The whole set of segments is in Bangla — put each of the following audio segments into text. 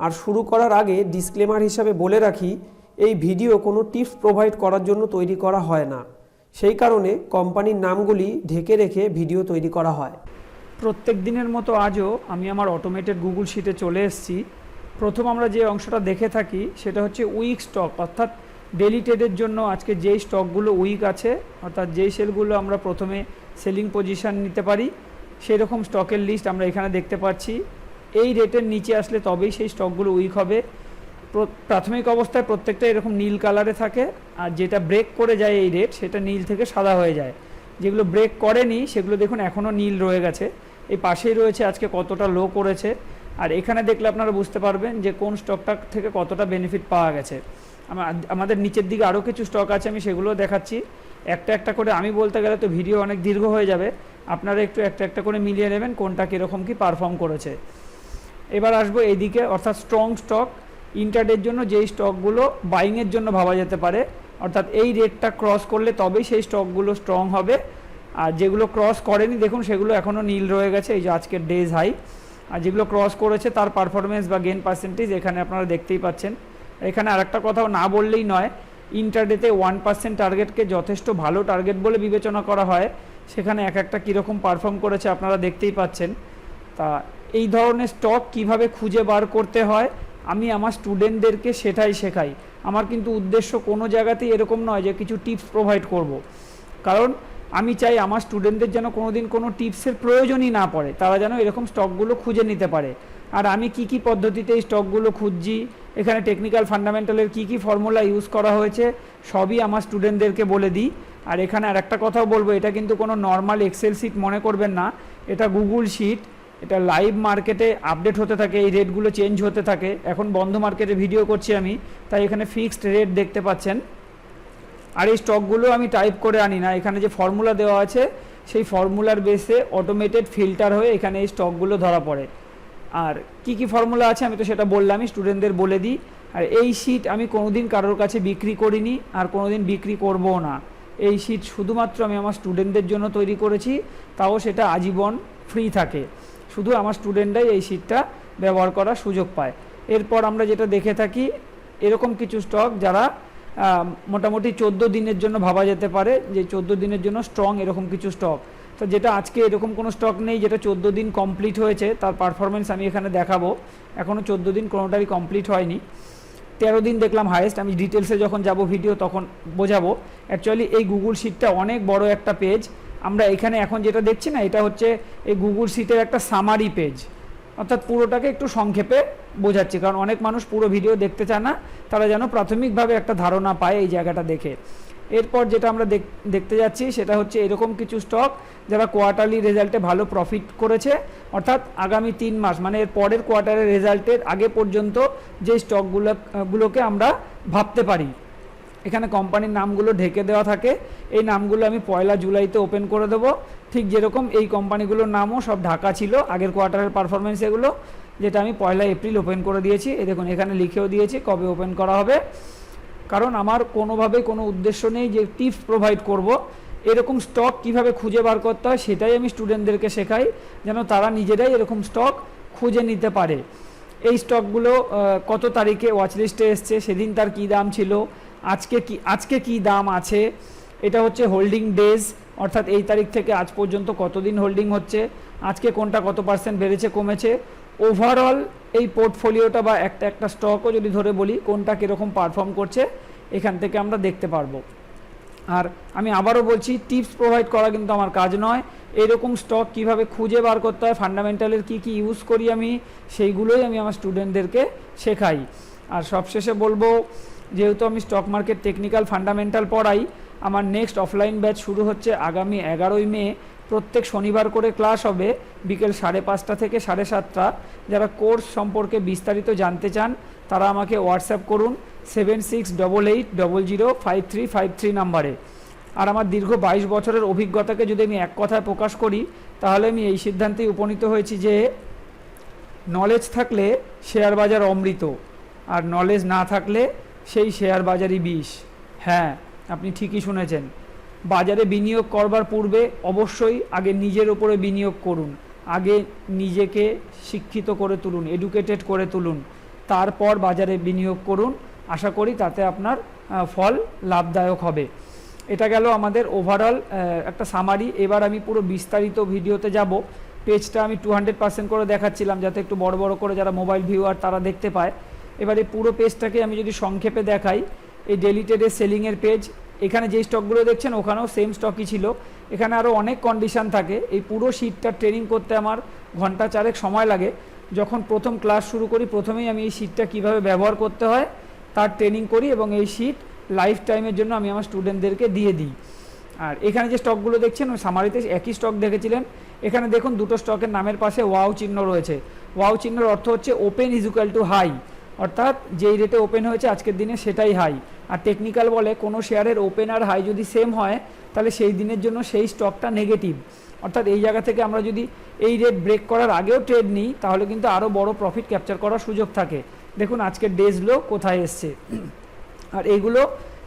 আর শুরু করার আগে ডিসক্লেমার হিসাবে বলে রাখি, এই ভিডিও কোনো টিপস প্রোভাইড করার জন্য তৈরি করা হয় না। সেই কারণে কোম্পানির নামগুলি ঢেকে রেখে ভিডিও তৈরি করা হয়। প্রত্যেক দিনের মতো আজও আমি আমার অটোমেটেড গুগল শিটে চলে এসেছি। প্রথম আমরা যে অংশটা দেখে থাকি, সেটা হচ্ছে উইক স্টক অর্থাৎ ডেলি ট্রেডের জন্য আজকে যেই স্টকগুলো উইক আছে, অর্থাৎ যেই সেলগুলো আমরা প্রথমে সেলিং পজিশন নিতে পারি সেই রকম স্টকের লিস্ট আমরা এখানে দেখতে পাচ্ছি। এই রেটের নিচে আসলে তবেই সেই স্টকগুলো উইক হবে। প্রাথমিক অবস্থায় প্রত্যেকটা এরকম নীল কালারে থাকে, আর যেটা ব্রেক করে যায় এই রেট, সেটা নীল থেকে সাদা হয়ে যায়। যেগুলো ব্রেক করেনি, সেগুলো দেখুন এখনও নীল রয়ে গেছে। এই পাশেই রয়েছে আজকে কতটা লো করেছে। আর এখানে দেখলে আপনারা বুঝতে পারবেন যে কোন স্টকটা থেকে কতটা বেনিফিট পাওয়া গেছে। আমা- আমাদের নিচের দিকে আরও কিছু স্টক আছে, আমি সেগুলো দেখাচ্ছি। একটা একটা করে, আমি বলতে গেলে তো ভিডিও অনেক দীর্ঘ হয়ে যাবে। আপনারা একটু একটা একটা করে মিলিয়ে নেবেন কোনটা কীরকম কি পারফর্ম করেছে। এবার আসব এইদিকে, অর্থাৎ স্ট্রং স্টক ইন্টারডের জন্য যেই স্টকগুলো বাইংয়ের জন্য ভাবা যেতে পারে, অর্থাৎ এই রেটটা ক্রস করলে তবেই সেই স্টকগুলো স্ট্রং হবে। আর যেগুলো ক্রস করেনি, দেখুন সেগুলো এখনও নীল রয়ে গেছে, এই যে আজকের ডেজ হাই আর যেগুলো ক্রস করেছে, তার পারফরমেন্স বা গেন পার্সেন্টেজ এখানে আপনারা দেখতেই পাচ্ছেন। এখানে আরেকটা কথাও না বললেই নয় ইন্টারডেতে ওয়ান পার্সেন্ট টার্গেটকে যথেষ্ট ভালো টার্গেট বলে বিবেচনা করা হয়। সেখানে এক একটা কীরকম পারফর্ম করেছে আপনারা দেখতেই পাচ্ছেন। তা এই ধরনের স্টক কীভাবে খুঁজে বার করতে হয়, আমি আমার স্টুডেন্টদেরকে সেটাই শেখাই। আমার কিন্তু উদ্দেশ্য কোনো জায়গাতেই এরকম নয় যে কিছু টিপস প্রোভাইড করব। কারণ আমি চাই আমার স্টুডেন্টদের যেন কোনো দিন কোনো টিপসের প্রয়োজনই না পড়ে, তারা যেন এরকম স্টকগুলো খুঁজে নিতে পারে। আর আমি কি কি পদ্ধতিতে এই স্টকগুলো খুঁজছি, এখানে টেকনিক্যাল ফান্ডামেন্টালের কি কি ফর্মুলা ইউজ করা হয়েছে, সবই আমার স্টুডেন্টদেরকে বলে দিই। আর এখানে আর একটা কথাও বলব, এটা কিন্তু কোনো নর্মাল এক্সেল শিট মনে করবেন না, এটা গুগল শিট এটা লাইভ মার্কেটে আপডেট হতে থাকে, এই রেটগুলো চেঞ্জ হতে থাকে। এখন বন্ধ মার্কেটে ভিডিও করছি আমি, তাই এখানে ফিক্সড রেট দেখতে পাচ্ছেন। আর এই স্টকগুলো আমি টাইপ করে আনি না। এখানে যে ফর্মুলা দেওয়া আছে, সেই ফর্মুলার বেসে অটোমেটেড ফিল্টার হয়ে এখানে এই স্টকগুলো ধরা পড়ে। আর কি কি ফর্মুলা আছে আমি তো সেটা বললামই স্টুডেন্টদের বলে দিই। আর এই শিট আমি কোনোদিন কারোর কাছে বিক্রি করিনি, আর কোনোদিন বিক্রি করবও না। এই শিট শুধুমাত্র আমি আমার স্টুডেন্টদের জন্য তৈরি করেছি, তাও সেটা আজীবন ফ্রি থাকে। শুধু আমার স্টুডেন্টরাই এই শিটটা ব্যবহার করার সুযোগ পায়। এরপর আমরা যেটা দেখে থাকি, এরকম কিছু স্টক যারা মোটামুটি চোদ্দ দিনের জন্য ভাবা যেতে পারে যে চোদ্দ দিনের জন্য স্ট্রং এরকম কিছু স্টক তো যেটা আজকে এরকম কোনো স্টক নেই যেটা চোদ্দ দিন কমপ্লিট হয়েছে, তার পারফরমেন্স আমি এখানে দেখাবো। এখনও চোদ্দ দিন কোনোটারই কমপ্লিট হয়নি। তেরো দিন দেখলাম হায়েস্ট আমি ডিটেলসে যখন যাব ভিডিও তখন বোঝাবো। অ্যাকচুয়ালি এই গুগল শিটটা অনেক বড় একটা পেজ আমরা এখানে এখন যেটা দেখছি না, এটা হচ্ছে এই গুগল সিটের একটা সামারি পেজ অর্থাৎ পুরোটাকে একটু সংক্ষেপে বোঝাচ্ছি, কারণ অনেক মানুষ পুরো ভিডিও দেখতে চায় না, তারা যেন প্রাথমিকভাবে একটা ধারণা পায় এই জায়গাটা দেখে। এরপর যেটা আমরা দেখ- দেখতে যাচ্ছি সেটা হচ্ছে এরকম কিছু স্টক যারা কোয়ার্টারলি রেজাল্টে ভালো প্রফিট করেছে। অর্থাৎ আগামী তিন মাস মানে এর পরের কোয়ার্টারের রেজাল্টের আগে পর্যন্ত যে স্টকগুলো গুলোকে আমরা ভাবতে পারি। এখানে কোম্পানির নামগুলো ঢেকে দেওয়া থাকে। এই নামগুলো আমি পয়লা জুলাইতে ওপেন করে দেবো। ঠিক যেরকম এই কোম্পানিগুলোর নামও সব ঢাকা ছিল, আগের কোয়ার্টারের পারফরমেন্স এগুলো, যেটা আমি পয়লা এপ্রিল ওপেন করে দিয়েছি। এই দেখুন, এখানে লিখেও দিয়েছি কবে ওপেন করা হবে। কারণ আমার কোনোভাবে কোনো উদ্দেশ্য নেই যে টিপস প্রোভাইড করব। এরকম স্টক কীভাবে খুঁজে বার করতে হয়, সেটাই আমি স্টুডেন্টদেরকে শেখাই, যেন তারা নিজেরাই এরকম স্টক খুঁজে নিতে পারে। এই স্টকগুলো কত তারিখে ওয়াচ লিস্টে এসছে, সেদিন তার কী দাম ছিল আজকে কি আজকে কি দাম আছে? এটা হচ্ছে হোল্ডিং ডেজ অর্থাৎ এই তারিখ থেকে আজ পর্যন্ত কতদিন হোল্ডিং হচ্ছে? আজকে কোনটা কত পার্সেন্ট বেড়েছে, কমেছে? ওভারঅল এই পোর্টফোলিওটা বা একটা একটা স্টকও যদি ধরে বলি, কোনটা কীরকম পারফর্ম করছে, এখান থেকে আমরা দেখতে পারব। আর আমি আবারও বলছি টিপস প্রোভাইড করা কিন্তু আমার কাজ নয়। এরকম স্টক কীভাবে খুঁজে বার করতে হয় ফান্ডামেন্টালের কি কি ইউজ করি আমি, সেইগুলোই আমি আমার স্টুডেন্টদেরকে শেখাই। আর সবশেষে বলব যেহেতু আমি স্টক মার্কেট টেকনিক্যাল ফান্ডামেন্টাল পড়াই, আমার নেক্সট অফলাইন ব্যাচ শুরু হচ্ছে আগামী এগারোই মে। প্রত্যেক শনিবার করে ক্লাস হবে বিকেল সাড়ে পাঁচটা থেকে সাড়ে সাতটা। যারা কোর্স সম্পর্কে বিস্তারিত জানতে চান, তারা আমাকে হোয়াটসঅ্যাপ করুন seven six double eight double zero five three five three নাম্বারে। আর আমার দীর্ঘ বাইশ বছরের অভিজ্ঞতাকে যদি আমি এক কথায় প্রকাশ করি, তাহলে আমি এই সিদ্ধান্তেই উপনীত হয়েছি যে নলেজ থাকলে শেয়ার বাজার অমৃত, আর নলেজ না থাকলে সেই শেয়ার বাজারই বিষ। হ্যাঁ আপনি ঠিকই শুনেছেন। বাজারে বিনিয়োগ করবার পূর্বে অবশ্যই আগে নিজের ওপরে বিনিয়োগ করুন। আগে নিজেকে শিক্ষিত করে তুলুন এডুকেটেড করে তুলুন। তারপর বাজারে বিনিয়োগ করুন। আশা করি তাতে আপনার ফল লাভদায়ক হবে। এটা গেল আমাদের ওভারঅল একটা সামারি এবার আমি পুরো বিস্তারিত ভিডিওতে যাব। পেজটা আমি টু হান্ড্রেড করে দেখাচ্ছিলাম, যাতে একটু বড় বড় করে যারা মোবাইল ভিউয়ার তারা দেখতে পায়। এবার পুরো পেজটাকে আমি যদি সংক্ষেপে দেখাই, এই ডেলি ট্রেডের সেলিংয়ের পেজ এখানে যেই স্টকগুলো দেখছেন, ওখানেও সেম স্টকই ছিল। এখানে আরও অনেক কন্ডিশন থাকে। এই পুরো শিটটা ট্রেনিং করতে আমার ঘণ্টা চারেক সময় লাগে। যখন প্রথম ক্লাস শুরু করি, প্রথমেই আমি এই শিটটা কীভাবে ব্যবহার করতে হয়, তার ট্রেনিং করি এবং এই শিট লাইফ টাইমের জন্য আমি আমার স্টুডেন্টদেরকে দিয়ে দিই। আর এখানে যে স্টকগুলো দেখছেন, ওই সামারিতে একই স্টক দেখেছিলেন। এখানে দেখুন, দুটো স্টকের নামের পাশে ওয়াও চিহ্ন রয়েছে। ওয়াও চিহ্নের অর্থ হচ্ছে open is equal to high অর্থাৎ যেই রেটে ওপেন হয়েছে আজকের দিনে সেটাই হাই আর টেকনিক্যাল বলে কোনো শেয়ারের ওপেন আর হাই যদি সেম হয়, তাহলে সেই দিনের জন্য সেই স্টকটা নেগেটিভ অর্থাৎ এই জায়গা থেকে আমরা যদি এই রেট ব্রেক করার আগেও ট্রেড নিই, তাহলে কিন্তু আরও বড় প্রফিট ক্যাপচার করার সুযোগ থাকে। দেখুন আজকের ডেজগুলো কোথায় এসছে। আর এইগুলো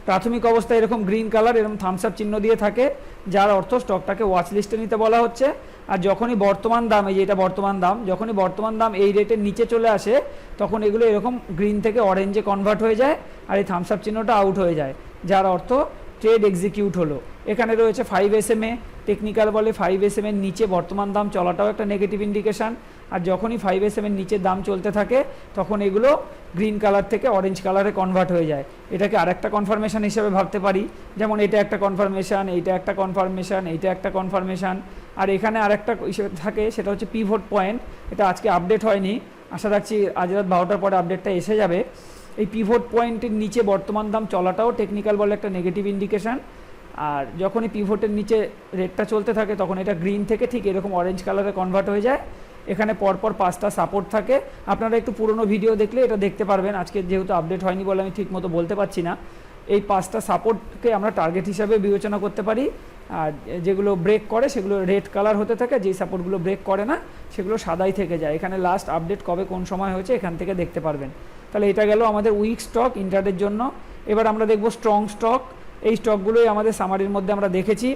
প্রাথমিক অবস্থায় এরকম গ্রিন কালার এরকম থামস আপ চিহ্ন দিয়ে থাকে, যার অর্থ স্টকটাকে ওয়াচ লিস্টে নিতে বলা হচ্ছে। আর যখনই বর্তমান দাম, এই যে এটা বর্তমান দাম, যখনই বর্তমান দাম এই রেটের নিচে চলে আসে, তখন এগুলো এরকম গ্রিন থেকে অরেঞ্জে কনভার্ট হয়ে যায় আর এই থামসাপ চিহ্নটা আউট হয়ে যায়, যার অর্থ ট্রেড এক্সিকিউট হলো। এখানে রয়েছে five S M A technical বলে ফাইভ এস এম এর নিচে বর্তমান দাম চলাটাও একটা নেগেটিভ ইন্ডিকেশন আর যখনই ফাইভ এস এম এর নিচে দাম চলতে থাকে, তখন এগুলো গ্রিন কালার থেকে অরেঞ্জ কালারে কনভার্ট হয়ে যায়। এটাকে আরেকটা কনফার্মেশন হিসেবে ভাবতে পারি। যেমন এটা একটা কনফার্মেশন এইটা একটা কনফার্মেশন এইটা একটা কনফার্মেশন আর এখানে আরেকটা হিসেবে থাকে, সেটা হচ্ছে পিভোট পয়েন্ট এটা আজকে আপডেট হয়নি। আশা রাখছি আজ রাত বারোটার পরে আপডেটটা এসে যাবে। এই পিভোট পয়েন্টের নিচে বর্তমান দাম চলাটাও টেকনিক্যাল বলে একটা নেগেটিভ ইন্ডিকেশন আর যখনই পিভোটের নিচে রেটটা চলতে থাকে, তখন এটা গ্রিন থেকে ঠিক এরকম অরেঞ্জ কালারে কনভার্ট হয়ে যায়। এখানে পরপর পাঁচটা সাপোর্ট থাকে। আপনারা একটু পুরনো ভিডিও দেখলে এটা দেখতে পারবেন। আজকে যেহেতু আপডেট হয়নি বলে আমি ঠিক মতো বলতে পারছি না। এই পাঁচটা সাপোর্টকে আমরা টার্গেট হিসাবে বিবেচনা করতে পারি। আর যেগুলো ব্রেক করে, সেগুলো রেড কালার হতে থাকে। যেই সাপোর্টগুলো ব্রেক করে না, সেগুলো সাদাই থেকে যায়। এখানে লাস্ট আপডেট কবে কোন সময় হয়েছে, এখান থেকে দেখতে পারবেন। তাহলে এটা গেল আমাদের উইক স্টক ইন্টারডের জন্য। এবার আমরা দেখব স্ট্রং স্টক এই স্টকগুলোই আমাদের সামারির মধ্যে আমরা দেখেছি।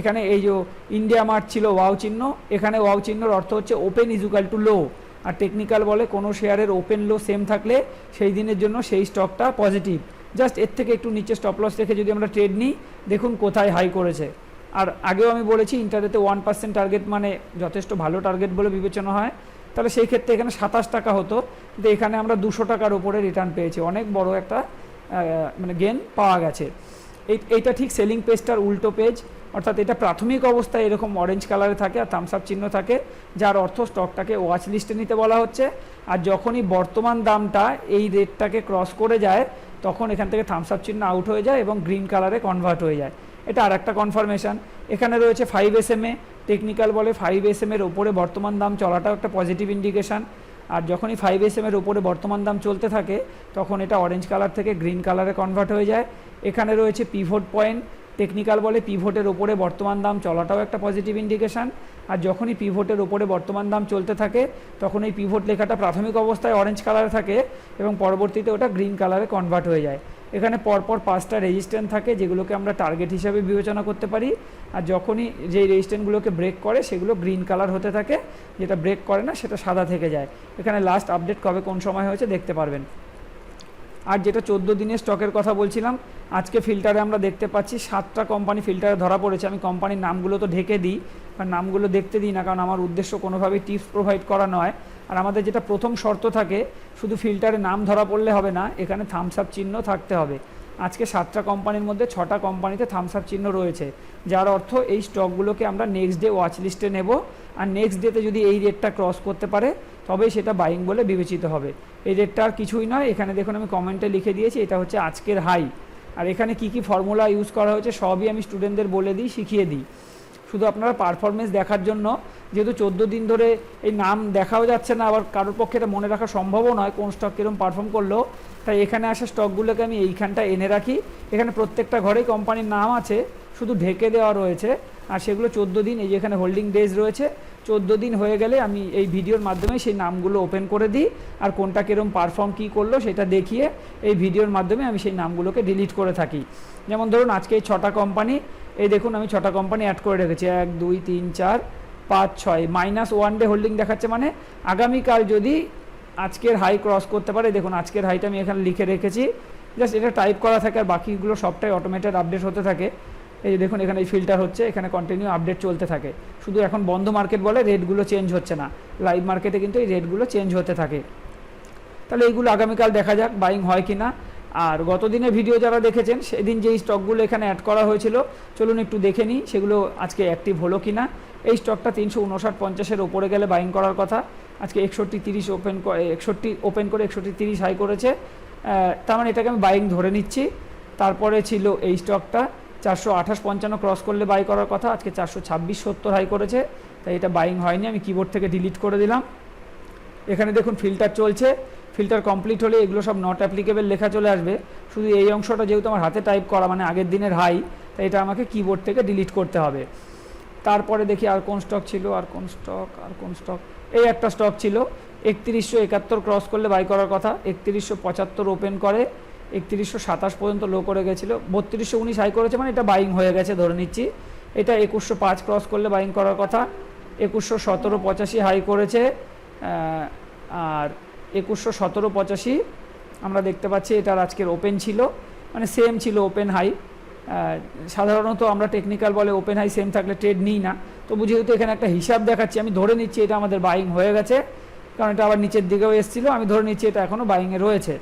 এখানে এই যে ইন্ডিয়া মার্ট ছিল ওয়াও চিহ্ন, এখানে ওয়াও চিহ্নর অর্থ হচ্ছে open is equal to low R technical বলে কোনো শেয়ারের ওপেন লো সেম থাকলে সেই দিনের জন্য সেই স্টকটা পজিটিভ জাস্ট এর থেকে একটু নিচে স্টপ লস রেখে যদি আমরা ট্রেড নিই, দেখুন কোথায় হাই করেছে। আর আগেও আমি বলেছি ইন্টারনেটে ওয়ান পার্সেন্ট টার্গেট মানে যথেষ্ট ভালো টার্গেট বলে বিবেচনা হয়। তাহলে সেই ক্ষেত্রে এখানে সাতাশ টাকা হতো। কিন্তু এখানে আমরা দুশো টাকার উপরে রিটার্ন পেয়েছি। অনেক বড় একটা মানে গেন পাওয়া গেছে। এইটা ঠিক সেলিং পেজটার উল্টো পেজ অর্থাৎ এটা প্রাথমিক অবস্থায় এরকম অরেঞ্জ কালারে থাকে আর থামস আপ চিহ্ন থাকে, যার অর্থ স্টকটাকে ওয়াচ লিস্টে নিতে বলা হচ্ছে। আর যখনই বর্তমান দামটা এই রেটটাকে ক্রস করে যায়, তখন এখান থেকে থামস আপ চিহ্ন আউট হয়ে যায় এবং গ্রিন কালারে কনভার্ট হয়ে যায়। এটা আর একটা কনফার্মেশন এখানে রয়েছে five S M A technical বলে ফাইভ এস এম এর ওপরে বর্তমান দাম চলাটাও একটা পজিটিভ ইন্ডিকেশন আর যখনই ফাইভ এস এর ওপরে বর্তমান দাম চলতে থাকে, তখন এটা অরেঞ্জ কালার থেকে গ্রিন কালারে কনভার্ট হয়ে যায়। এখানে রয়েছে পিভোট পয়েন্ট টেকনিক্যাল বলে পিভোটের ওপরে বর্তমান দাম চলাটাও একটা পজিটিভ ইন্ডিকেশান আর যখনই পিভোটের ওপরে বর্তমান দাম চলতে থাকে, তখন এই পিভোট লেখাটা প্রাথমিক অবস্থায় অরেঞ্জ কালারে থাকে এবং পরবর্তীতে ওটা গ্রিন কালারে কনভার্ট হয়ে যায়। এখানে পরপর পাঁচটা রেজিস্ট্যান্ট থাকে যেগুলোকে আমরা টার্গেট হিসাবে বিবেচনা করতে পারি। আর যখনই যেই রেজিস্ট্যান্টগুলোকে ব্রেক করে, সেগুলো গ্রিন কালার হতে থাকে। যেটা ব্রেক করে না, সেটা সাদা থেকে যায়। এখানে লাস্ট আপডেট কবে কোন সময় হয়েছে দেখতে পারবেন। আর যেটা চোদ্দ দিনের স্টকের কথা বলছিলাম, আজকে ফিল্টারে আমরা দেখতে পাচ্ছি সাতটা কোম্পানি ফিল্টারে ধরা পড়েছে। আমি কোম্পানির নামগুলো তো ঢেকে দিই বা নামগুলো দেখতে দিই না, কারণ আমার উদ্দেশ্য কোনোভাবেই টিপস প্রোভাইড করা নয়। আর আমাদের যেটা প্রথম শর্ত থাকে, শুধু ফিল্টারে নাম ধরা পড়লে হবে না, এখানে থামস আপ চিহ্ন থাকতে হবে। আজকে সাতটা কোম্পানির মধ্যে ছটা কোম্পানিতে থামস আপ চিহ্ন রয়েছে। যার অর্থ এই স্টকগুলোকে আমরা নেক্সট ডে ওয়াচ লিস্টে নেব। আর নেক্সট ডেতে যদি এই রেটটা ক্রস করতে পারে, তবেই সেটা বাইং বলে বিবেচিত হবে। এই রেটটা আর কিছুই নয়। এখানে দেখুন আমি কমেন্টে লিখে দিয়েছি, এটা হচ্ছে আজকের হাই আর এখানে কি কি ফর্মুলা ইউজ করা হয়েছে, সবই আমি স্টুডেন্টদের বলে দিই, শিখিয়ে দিই। শুধু আপনারা পারফরমেন্স দেখার জন্য, যেহেতু চোদ্দ দিন ধরে এই নাম দেখাও যাচ্ছে না, আবার কারোর পক্ষে এটা মনে রাখা সম্ভবও নয় কোন স্টক কীরকম পারফর্ম করল। তাই এখানে আসা স্টকগুলোকে আমি এইখানটা এনে রাখি। এখানে প্রত্যেকটা ঘরেই কোম্পানির নাম আছে, শুধু ঢেকে দেওয়া রয়েছে। আর সেগুলো চোদ্দ দিন, এই যে এখানে হোল্ডিং ডেজ রয়েছে চোদ্দ দিন হয়ে গেলে আমি এই ভিডিওর মাধ্যমে সেই নামগুলো ওপেন করে দিই আর কোনটা কীরকম পারফর্ম কী করল সেটা দেখিয়ে এই ভিডিওর মাধ্যমে আমি সেই নামগুলোকে ডিলিট করে থাকি। যেমন ধরুন আজকে এই ছটা কোম্পানি এই দেখুন আমি ছটা কোম্পানি অ্যাড করে রেখেছি। এক, দুই, তিন, চার, পাঁচ, ছয়। মাইনাস ওয়ান ডে হোল্ডিং দেখাচ্ছে মানে আগামীকাল যদি আজকের হাই ক্রস করতে পারে, দেখুন আজকের হাইটা আমি এখানে লিখে রেখেছি। জাস্ট এটা টাইপ করা থাকে আর বাকিগুলো সবটাই অটোমেটেড আপডেট হতে থাকে। এই যে দেখুন, এখানে এই ফিল্টার হচ্ছে, এখানে কন্টিনিউ আপডেট চলতে থাকে। শুধু এখন বন্ধ মার্কেট বলে রেটগুলো চেঞ্জ হচ্ছে না। লাইভ মার্কেটে কিন্তু এই রেটগুলো চেঞ্জ হতে থাকে। তাহলে এইগুলো আগামীকাল দেখা যাক বাইং হয় কি না আর গত দিনের ভিডিও যারা দেখেছেন, সেদিন যেই স্টকগুলো এখানে অ্যাড করা হয়েছিল, চলুন একটু দেখে নিই, সেগুলো আজকে অ্যাক্টিভ হলো কি না এই স্টকটা তিনশো উনষাট পঞ্চাশের ওপরে গেলে বাইং করার কথা। আজকে একষট্টি তিরিশ ওপেন একষট্টি ওপেন করে একষট্টি তিরিশ হাই করেছে। তার মানে এটাকে আমি বাইং ধরে নিচ্ছি। তারপরে ছিল এই স্টকটা চারশো আঠাশ পঞ্চান্ন ক্রস করলে বাই করার কথা। আজকে চারশো ছাব্বিশ সত্তর হাই করেছে। তাই এটা বাইং হয়নি। আমি কিবোর্ড থেকে ডিলিট করে দিলাম। এখানে দেখুন ফিল্টার চলছে। ফিল্টার কমপ্লিট হলে এগুলো সব নট অ্যাপ্লিকেবল লেখা চলে আসবে। শুধু এই অংশটা যেহেতু আমার হাতে টাইপ করা মানে আগের দিনের হাই তাই এটা আমাকে কিবোর্ড থেকে ডিলিট করতে হবে। তারপরে দেখি আর কোন স্টক ছিল, আর কোন স্টক আর কোন স্টক এই একটা স্টক ছিল। একত্রিশশো একাত্তর ক্রস করলে বাই করার কথা। একত্রিশশো পঁচাত্তর ওপেন করে। একত্রিশশো সাতাশ পর্যন্ত লো করে গেছিল। বত্রিশশো উনিশ হাই করেছে মানে এটা বাইং হয়ে গেছে, ধরে নিচ্ছি। এটা একুশশো পাঁচ ক্রস করলে বাইং করার কথা। একুশশো সতেরো পঁচাশি হাই করেছে। আর একুশশো সতেরো পঁচাশি, আমরা দেখতে পাচ্ছি এটার আজকের ওপেন ছিল। মানে সেম ছিল ওপেন হাই সাধারণত আমরা টেকনিক্যাল বলে ওপেন হাই সেম থাকলে ট্রেড নিই না। তবু যেহেতু এখানে একটা হিসাব দেখাচ্ছি, আমি ধরে নিচ্ছি এটা আমাদের বাইং হয়ে গেছে। কারণ এটা আবার নিচের দিকেও এসেছিল, আমি ধরে নিচ্ছি এটা এখনও বাইংয়ে রয়েছে।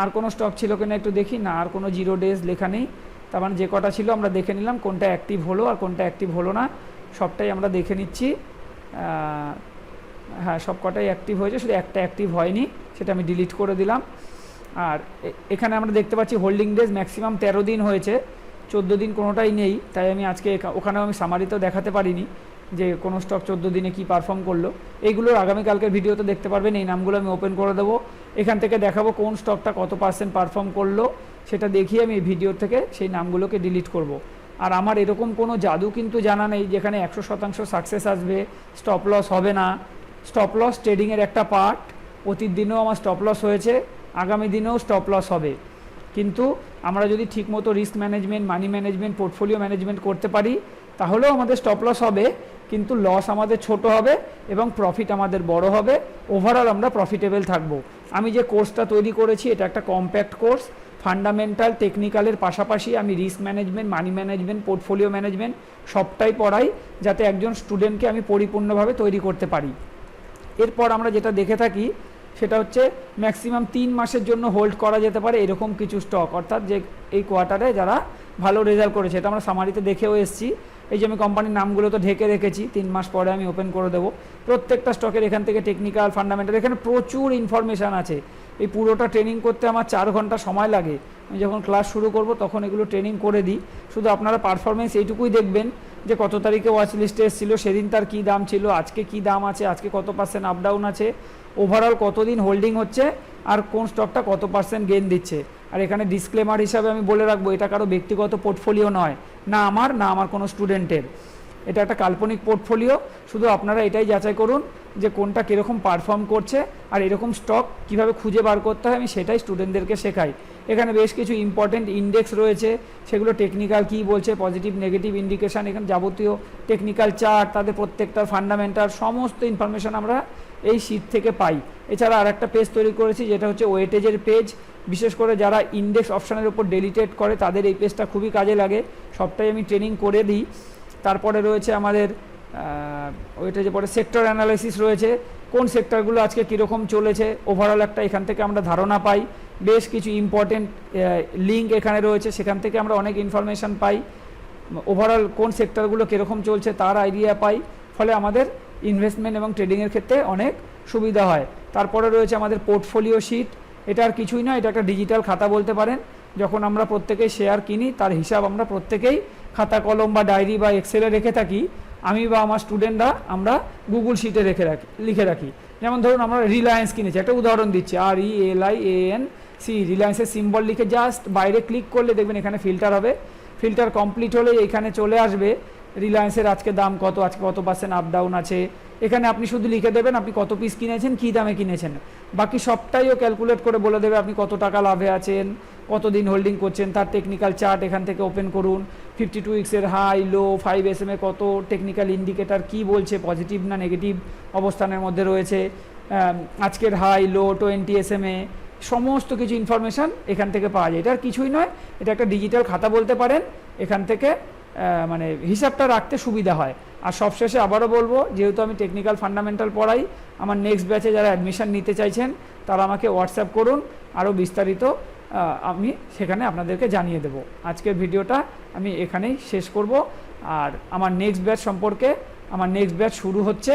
আর কোনো স্টক ছিল কিনা একটু দেখি, না, আর কোনো জিরো ডেজ লেখা নেই। তার মানে যে কটা ছিল আমরা দেখে নিলাম কোনটা অ্যাক্টিভ হলো আর কোনটা অ্যাক্টিভ হলো না। সবটাই আমরা দেখে নিচ্ছি। হ্যাঁ সব কটাই অ্যাক্টিভ হয়েছে, শুধু একটা অ্যাক্টিভ হয়নি, সেটা আমি ডিলিট করে দিলাম। আর এখানে আমরা দেখতে পাচ্ছি হোল্ডিং ডেজ ম্যাক্সিমাম তেরো দিন হয়েছে, চোদ্দ দিন কোনোটাই নেই। তাই আমি আজকে ওখানেও আমি সামারিতেও দেখাতে পারিনি। যে কোনো স্টক চোদ্দ দিনে কি পারফর্ম করল এইগুলোর আগামীকালকের ভিডিওতে দেখতে পারবেন, এই নামগুলো আমি ওপেন করে দেবো। এখান থেকে দেখাবো কোন স্টকটা কত পার্সেন্ট পারফর্ম করল, সেটা দেখিয়ে আমি এই ভিডিও থেকে সেই নামগুলোকে ডিলিট করব। আর আমার এরকম কোনো জাদু কিন্তু জানা নেই, যেখানে একশো শতাংশ সাকসেস আসবে স্টপ লস হবে না। স্টপ লস ট্রেডিংয়ের একটা পার্ট অতীত দিনেও আমার স্টপ লস হয়েছে, আগামী দিনেও স্টপ লস হবে। কিন্তু আমরা যদি ঠিকমতো risk management money management portfolio management করতে পারি, তাহলেও আমাদের স্টপ লস হবে। কিন্তু লস আমাদের ছোট হবে এবং প্রফিট আমাদের বড় হবে। ওভারঅল আমরা প্রফিটেবল থাকব। আমি যে কোর্সটা তৈরি করেছি, এটা একটা কম্প্যাক্ট কোর্স ফান্ডামেন্টাল টেকনিক্যালের পাশাপাশি আমি risk management money management portfolio management সবটাই পড়াই যাতে একজন স্টুডেন্টকে আমি পরিপূর্ণভাবে তৈরি করতে পারি। এরপর আমরা যেটা দেখে থাকি, সেটা হচ্ছে ম্যাক্সিমাম তিন মাসের জন্য হোল্ড করা যেতে পারে এরকম কিছু স্টক অর্থাৎ যে এই কোয়ার্টারে যারা ভালো রেজাল্ট করেছে, এটা আমরা সামারিতে দেখেও এসেছি। এই যে আমি কোম্পানির নামগুলো তো ঢেকে রেখেছি, তিন মাস পরে আমি ওপেন করে দেবো। প্রত্যেকটা স্টকের এখান থেকে টেকনিক্যাল ফান্ডামেন্টাল এখানে প্রচুর ইনফরমেশান আছে। এই পুরোটা ট্রেনিং করতে আমার চার ঘণ্টা সময় লাগে। আমি যখন ক্লাস শুরু করব, তখন এগুলো ট্রেনিং করে দিই। শুধু আপনারা পারফরমেন্স এইটুকুই দেখবেন। যে কত তারিখে ওয়াচ লিস্টে এসেছিল, সেদিন তার কী দাম ছিল, আজকে কী দাম আছে, আজকে কত পার্সেন্ট আপ ডাউন আছে ওভারঅল কতদিন হোল্ডিং হচ্ছে, আর কোন স্টকটা কত পার্সেন্ট গেন দিচ্ছে। আর এখানে ডিসক্লেমার হিসাবে আমি বলে রাখব, এটা কারও ব্যক্তিগত পোর্টফোলিও নয়, না আমার না আমার কোনো স্টুডেন্টের এটা একটা কাল্পনিক পোর্টফোলিও শুধু আপনারা এটাই যাচাই করুন যে কোনটা কীরকম পারফর্ম করছে, আর এরকম স্টক কীভাবে খুঁজে বার করতে হয়, আমি সেটাই স্টুডেন্টদেরকে শেখাই। এখানে বেশ কিছু ইম্পর্টেন্ট ইন্ডেক্স রয়েছে, সেগুলো টেকনিক্যাল কী বলছে পজিটিভ নেগেটিভ ইন্ডিকেশান এখানে যাবতীয় টেকনিক্যাল চার্ট তাদের প্রত্যেকটার ফান্ডামেন্টাল সমস্ত ইনফরমেশান আমরা এই শীট থেকে পাই। এছাড়া আর একটা পেজ তৈরি করেছি, যেটা হচ্ছে ওয়েটেজের পেজ বিশেষ করে যারা ইন্ডেক্স অপশানের উপর ডেলিটেড করে, তাদের এই পেজটা খুবই কাজে লাগে। সবটাই আমি ট্রেনিং করে দিই। তারপরে রয়েছে আমাদের ওইটা যে পরে সেক্টর অ্যানালাইসিস রয়েছে। কোন সেক্টরগুলো আজকে কীরকম চলেছে? ওভারঅল একটা এখান থেকে আমরা ধারণা পাই। বেশ কিছু ইম্পর্টেন্ট লিঙ্ক এখানে রয়েছে। সেখান থেকে আমরা অনেক ইনফরমেশান পাই। ওভারঅল কোন সেক্টরগুলো কীরকম চলছে তার আইডিয়া পাই। ফলে আমাদের ইনভেস্টমেন্ট এবং ট্রেডিংয়ের ক্ষেত্রে অনেক সুবিধা হয়। তারপরে রয়েছে আমাদের পোর্টফোলিও শিট এটা আর কিছুই নয়, এটা একটা ডিজিটাল খাতা বলতে পারেন। যখন আমরা প্রত্যেকেই শেয়ার কিনি, তার হিসাব আমরা প্রত্যেকেই খাতা, কলম বা ডায়েরি বা এক্সেলে রেখে থাকি। আমি বা আমার স্টুডেন্টরা আমরা গুগল শিটে রেখে রাখি, লিখে রাখি। যেমন ধরুন আমরা রিলায়েন্স কিনেছি। একটা উদাহরণ দিচ্ছি। R E L I A N C রিলায়েন্সের symbol লিখে জাস্ট বাইরে ক্লিক করলে দেখবেন এখানে ফিল্টার হবে। ফিল্টার কমপ্লিট হলে এখানে চলে আসবে। রিলায়েন্সের আজকে দাম কত? আজকে কত পার্সেন্ট আপ ডাউন আছে? এখানে আপনি শুধু লিখে দেবেন, আপনি কত পিস কিনেছেন, কী দামে কিনেছেন? বাকি সবটাইও ক্যালকুলেট করে বলে দেবে আপনি কত টাকা লাভে আছেন, কতদিন হোল্ডিং করছেন, তার টেকনিক্যাল চার্ট এখান থেকে ওপেন করুন। Fifty two উইক্সের high low five S M A কত টেকনিক্যাল ইন্ডিকেটার কি বলছে পজিটিভ না নেগেটিভ অবস্থানের মধ্যে রয়েছে? আজকের high low twenty S M A সমস্ত কিছু ইনফরমেশান এখান থেকে পাওয়া যায়। এটা কিছুই নয়, এটা একটা ডিজিটাল খাতা বলতে পারেন, এখান থেকে মানে হিসাবটা রাখতে সুবিধা হয়। আর সবশেষে আবারও বলব, যেহেতু আমি টেকনিক্যাল ফান্ডামেন্টাল পড়াই, আমার নেক্সট ব্যাচে যারা অ্যাডমিশান নিতে চাইছেন, তারা আমাকে হোয়াটসঅ্যাপ করুন, আরও বিস্তারিত আমি সেখানে আপনাদেরকে জানিয়ে দেব। আজকের ভিডিওটা আমি এখানেই শেষ করব। আর আমার নেক্সট ব্যাচ সম্পর্কে, আমার নেক্সট ব্যাচ শুরু হচ্ছে